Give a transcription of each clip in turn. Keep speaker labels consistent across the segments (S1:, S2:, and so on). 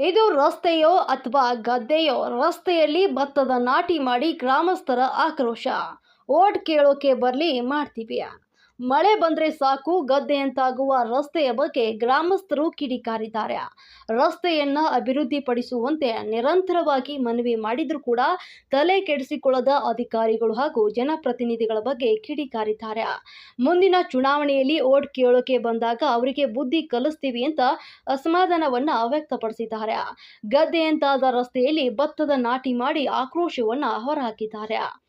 S1: ಇದು ರಸ್ತೆಯೋ ಅಥವಾ ಗದ್ದೆಯೋ? ರಸ್ತೆಯಲ್ಲಿ ಭತ್ತದ ನಾಟಿ ಮಾಡಿ ಗ್ರಾಮಸ್ಥರ ಆಕ್ರೋಶ. ಓಟ್ ಕೇಳೋಕೆ ಬರಲಿ ಮಾಡ್ತೀವಿ ಮಳೆ ಬಂದ್ರೆ ಸಾಕು, ಗದ್ದೆ ಅಂತಾಗುವ ರಸ್ತೆಯ ಬಗ್ಗೆ ಗ್ರಾಮಸ್ಥರು ಕಿಡಿಕಾರಿದ್ದಾರೆ. ರಸ್ತೆಯನ್ನ ಅಭಿವೃದ್ಧಿಪಡಿಸುವಂತೆ ನಿರಂತರವಾಗಿ ಮನವಿ ಮಾಡಿದರೂ ಕೂಡ ತಲೆ ಕೆಡಿಸಿಕೊಳ್ಳದ ಅಧಿಕಾರಿಗಳು ಹಾಗೂ ಜನಪ್ರತಿನಿಧಿಗಳ ಬಗ್ಗೆ ಕಿಡಿಕಾರಿದ್ದಾರೆ. ಮುಂದಿನ ಚುನಾವಣೆಯಲ್ಲಿ ಓಟ್ ಕೇಳೋಕೆ ಬಂದಾಗ ಅವರಿಗೆ ಬುದ್ಧಿ ಕಲಿಸ್ತೀವಿ ಅಂತ ಅಸಮಾಧಾನವನ್ನ ವ್ಯಕ್ತಪಡಿಸಿದ್ದಾರೆ. ಗದ್ದೆಯಂತಾದ ರಸ್ತೆಯಲ್ಲಿ ಭತ್ತದ ನಾಟಿ ಮಾಡಿ ಆಕ್ರೋಶವನ್ನ ಹೊರಹಾಕಿದ್ದಾರೆ.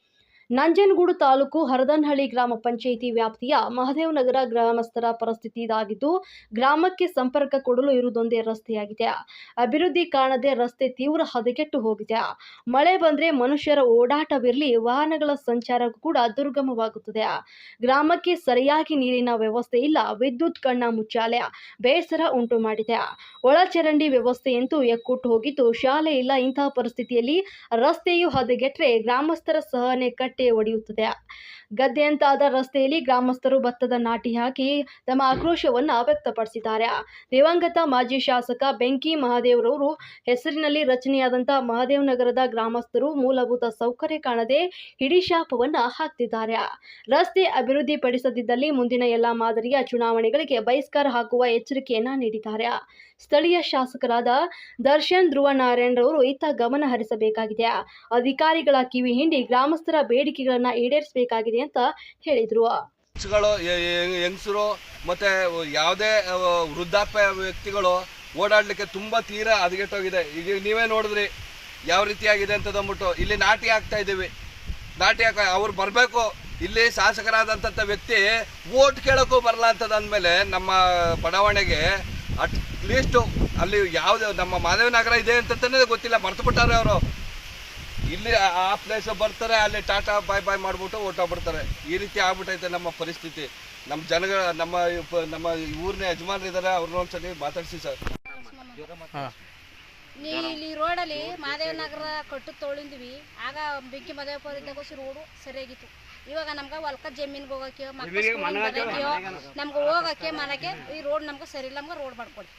S1: ನಂಜನಗೂಡು ತಾಲೂಕು ಹರದನಹಳ್ಳಿ ಗ್ರಾಮ ಪಂಚಾಯಿತಿ ವ್ಯಾಪ್ತಿಯ ಮಹದೇವನಗರ ಗ್ರಾಮಸ್ಥರ ಪರಿಸ್ಥಿತಿ ಇದಾಗಿದ್ದು, ಗ್ರಾಮಕ್ಕೆ ಸಂಪರ್ಕ ಕೊಡಲು ಇರುವುದೊಂದೇ ರಸ್ತೆಯಾಗಿದೆ. ಅಭಿವೃದ್ಧಿ ಕಾಣದೆ ರಸ್ತೆ ತೀವ್ರ ಹದಗೆಟ್ಟು ಹೋಗಿದೆ. ಮಳೆ ಬಂದ್ರೆ ಮನುಷ್ಯರ ಓಡಾಟವಿರಲಿ, ವಾಹನಗಳ ಸಂಚಾರ ಕೂಡ ದುರ್ಗಮವಾಗುತ್ತದೆ. ಗ್ರಾಮಕ್ಕೆ ಸರಿಯಾಗಿ ನೀರಿನ ವ್ಯವಸ್ಥೆ ಇಲ್ಲ, ವಿದ್ಯುತ್ ಕಣ್ಣ ಮುಚ್ಚಾಲಯ ಬೇಸರ ಉಂಟು ಮಾಡಿದೆ. ಒಳಚರಂಡಿ ವ್ಯವಸ್ಥೆಯಂತೂ ಎಕ್ಕುಟ್ಟು ಹೋಗಿದ್ದು, ಶಾಲೆ ಇಲ್ಲ ಇಂತಹ ಪರಿಸ್ಥಿತಿಯಲ್ಲಿ ರಸ್ತೆಯು ಹದಗೆಟ್ರೆ ಗ್ರಾಮಸ್ಥರ ಸಹನೆ ಕಟ್ಟೆ ಒಡೆಯುತ್ತದೆ. ಗದ್ದೆಯಂತಾದ ರಸ್ತೆಯಲ್ಲಿ ಗ್ರಾಮಸ್ಥರು ಭತ್ತದ ನಾಟಿ ಹಾಕಿ ತಮ್ಮ ಆಕ್ರೋಶವನ್ನು ವ್ಯಕ್ತಪಡಿಸಿದ್ದಾರೆ. ದಿವಂಗತ ಮಾಜಿ ಶಾಸಕ ಬೆಂಕಿ ಮಹಾದೇವರವರು ಹೆಸರಿನಲ್ಲಿ ರಚನೆಯಾದಂತಹ ಮಹಾದೇವ್ ನಗರದ ಗ್ರಾಮಸ್ಥರು ಮೂಲಭೂತ ಸೌಕರ್ಯ ಕಾಣದೆ ಹಿಡಿಶಾಪವನ್ನ ಹಾಕ್ತಿದ್ದಾರೆ. ರಸ್ತೆ ಅಭಿವೃದ್ಧಿಪಡಿಸದಿದ್ದಲ್ಲಿ ಮುಂದಿನ ಎಲ್ಲ ಮಾದರಿಯ ಚುನಾವಣೆಗಳಿಗೆ ಬಹಿಷ್ಕಾರ ಹಾಕುವ ಎಚ್ಚರಿಕೆಯನ್ನ ನೀಡಿದ್ದಾರೆ. ಸ್ಥಳೀಯ ಶಾಸಕರಾದ ದರ್ಶನ್ ಧ್ರುವ ನಾರಾಯಣರವರು ಇತ್ತ ಗಮನ ಹರಿಸಬೇಕಾಗಿದೆ. ಅಧಿಕಾರಿಗಳ ಕಿವಿ ಹಿಂಡಿ ಗ್ರಾಮಸ್ಥರ ಬೇಡಿಕೆಗಳನ್ನ ಈಡೇರಿಸಬೇಕಾಗಿದೆ ಅಂತ ಹೇಳಿದ್ರು.
S2: ಹೆಂಗಸರು ಮತ್ತೆ ಯಾವುದೇ ವೃದ್ಧಾಪ್ಯ ವ್ಯಕ್ತಿಗಳು ಓಡಾಡ್ಲಿಕ್ಕೆ ತುಂಬಾ ತೀರಾ ಹದಗೆಟ್ಟೋಗಿದೆ ಈಗ ನೀವೇ ನೋಡಿದ್ರಿ ಯಾವ ರೀತಿ ಆಗಿದೆ ಅಂತ ಅಂದ್ಬಿಟ್ಟು ಇಲ್ಲಿ ನಾಟಿ ಹಾಕ್ತಾ ಇದ್ದೀವಿ. ನಾಟಿ ಹಾಕ, ಅವ್ರು ಬರಬೇಕು. ಇಲ್ಲಿ ಶಾಸಕರಾದಂಥ ವ್ಯಕ್ತಿ ಓಟ್ ಕೇಳೋಕ್ಕೂ ಬರಲ್ಲ ಅಂತದ ಅಂದಮೇಲೆ ನಮ್ಮ ಬಡಾವಣೆಗೆ ಅಟ್ ಲೀಸ್ಟು ಅಲ್ಲಿ ಯಾವ್ದು ನಮ್ಮ ಮಾಧವ ನಗರ ಇದೆ ಅಂತಂತಾನೆ ಗೊತ್ತಿಲ್ಲ. ಮರ್ತು ಬಿಟ್ಟಾರೆ ಅವರು. ಇಲ್ಲಿ ಆ- ಪ್ಲೇಸ್ ಬರ್ತಾರೆ ಅಲ್ಲಿ ಟಾಟಾ ಬಾಯ್ ಬಾಯ್ ಮಾಡ್ಬಿಟ್ಟು ಹೊರ್ಟೋಗ್ಬಿಡ್ತಾರೆ ಈ ರೀತಿ ಆಗ್ಬಿಟ್ಟೈತೆ ನಮ್ಮ ಪರಿಸ್ಥಿತಿ. ನಮ್ಮ ಜನಗಳ ನಮ್ಮ ನಮ್ಮ ಊರಿನ ಯಜಮಾನ್ರು ಇದ್ದಾರೆ ಅವ್ರನ್ನ ಒಂದ್ಸಲಿ ಮಾತಾಡ್ಸಿ ಸರ್.
S3: ಇಲ್ಲಿ ಇಲ್ಲಿ ರೋಡಲ್ಲಿ ಮಾದೇವ ನಗರ ಕಟ್ಟು ತೊಳಿದ್ವಿ ಆಗ ಬೆಂಕಿ ಮದೇವಪುರ ಇದ್ದಾಗ ರೋಡು ಸರಿಯಾಗಿತ್ತು. ಇವಾಗ ನಮ್ಗೆ ಹೊಲ್ಕ ಜಮೀನ್ಗೆ ಹೋಗಕ್ಕೆ ಮಕ್ಕಳಿಗೋ ನಮ್ಗೆ ಹೋಗಕ್ಕೆ ಮನೆಗೆ ಈ ರೋಡ್ ನಮ್ಗೆ ಸರಿ ಇಲ್ಲ ನಮ್ಗೆ ರೋಡ್ ಮಾಡ್ಕೊಡಿ.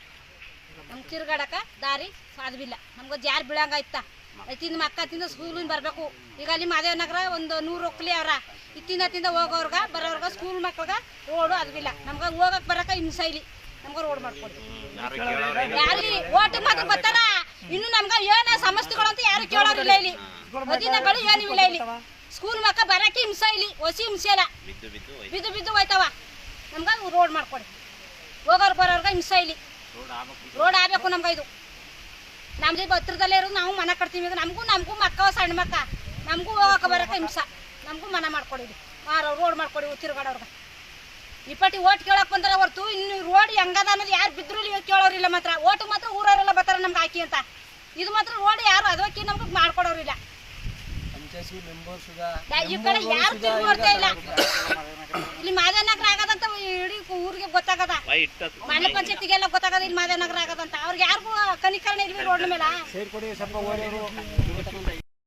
S3: ನಮ್ಗೆ ತಿರ್ಗಾಡಕ ದಾರಿ ಸಾಧ್ಯವಿಲ್ಲ ನಮ್ಗೆ ಜಾರ್ ಬೀಳಂಗಾಯ್ತ? ಇತ್ತಿಂದ ಮಕ್ಕ ತಿಂದ ಸ್ಕೂಲಿಂದ ಬರಬೇಕು. ಈಗ ಅಲ್ಲಿ ಮಾದೇವ ನಗರ ಒಂದು ನೂರು ಒಕ್ಕಲಿ ಅವರ. ಇತ್ತಿಂದ ತಿಂದ ಹೋಗೋರ್ಗ ಬರೋರ್ಗ ಸ್ಕೂಲ್ ಮಕ್ಳಿಗೆ ರೋಡು ಅದ್ವಿಲ್ಲ ನಮ್ಗೆ ಹೋಗಕ್ಕೆ ಬರಕ ಹಿಂಸೆ ಇಲ್ಲಿ ನಮ್ಗೆ ರೋಡ್ ಮಾಡ್ಕೊಡಿ ಯಾರು ಓಟ್ ಮಾತ್ರ ಗೊತ್ತಲ್ಲ ಇನ್ನು ನಮ್ಗೆ ಏನ ಸಮಸ್ಯೆಗಳು ಅಂತ ಯಾರು ಕೇಳೋರಿಲ್ಲ ಇಲ್ಲಿ ಮದಿನಗಳು ಏನು ಇಲ್ಲ ಇಲ್ಲಿ. ಸ್ಕೂಲ್ ಮಕ್ಕ ಬರಕ್ಕೆ ಹಿಂಸೆ ಇಲ್ಲಿ ಹೊಸಿ ಹಿಂಸೆ ಇಲ್ಲ ಬಿದ್ದು ಬಿದ್ದು ಹೋಯ್ತವ. ನಮ್ಗೆ ರೋಡ್ ಮಾಡ್ಕೊಡಿ ಹೋಗೋರ್ ಬರೋರ್ಗ ಹಿಂಸೆ ಇಲ್ಲಿ ರೋಡ್ ಆಗ್ಬೇಕು ನಮ್ಗ ಇದು. ನಮ್ದು ಹತ್ರದಲ್ಲೇ ಇರೋದು ನಾವು ಮನೆ ಕಟ್ತೀವಿ ಈಗ ನಮಗೂ ನಮಗೂ ಮಕ್ಕ, ಸಣ್ಣ ಮಕ್ಕ. ನಮಗೂ ಹೋಗಕ್ಕೆ ಬರೋಕೆ ಹಿಂಸೆ. ನಮಗೂ ಮನೆ ಮಾಡ್ಕೊಡಿ ಆರು ರೋಡ್ ಮಾಡ್ಕೊಡಿ ಉತ್ತಿರುಗಾಡೋರ್ಗೆ ಇಪ್ಪಟ್ಟಿ ಓಟ್ ಕೇಳಕ್ ಬಂದ್ರೆ ಹೊರ್ತು ಇನ್ನು ರೋಡ್ ಹೆಂಗದ ಅನ್ನೋದು ಯಾರು ಇಲ್ಲಿ ಕೇಳೋರಿಲ್ಲ ಮಾತ್ರ. ಓಟು ಮಾತ್ರ ಊರವರೆಲ್ಲ ಬರ್ತಾರೆ ನಮ್ಗೆ ಹಾಕಿ ಅಂತ. ಇದು ಮಾತ್ರ ರೋಡ್ ಯಾರು ಅದಕ್ಕೆ ನಮ್ಗೆ ಮಾಡ್ಕೊಡೋರಿಲ್ಲ. ಯಾ- ಈ ಕಡೆ ಯಾರು ತಿರುಗಿ ನೋಡ್ತಾ ಇಲ್ಲ? ಇಲ್ಲಿ? ಮಾದೇನಗರ ಆಗದಂತ ಇಡೀ ಊರಿಗೆ ಗೊತ್ತಾಗದ? ಮಂಡಲ ಪಂಚಾಯತಿಗೆಲ್ಲ ಗೊತ್ತಾಗದ ಇಲ್ಲಿ ಮಾದೇನಗರ ಆಗದಂತ? ಅವ್ರಿಗೆ ಯಾರಿಗೂ ಕನಿಕರಣ ಇಲ್ವಿ ರೋಡ್ ಮೇಲೆ?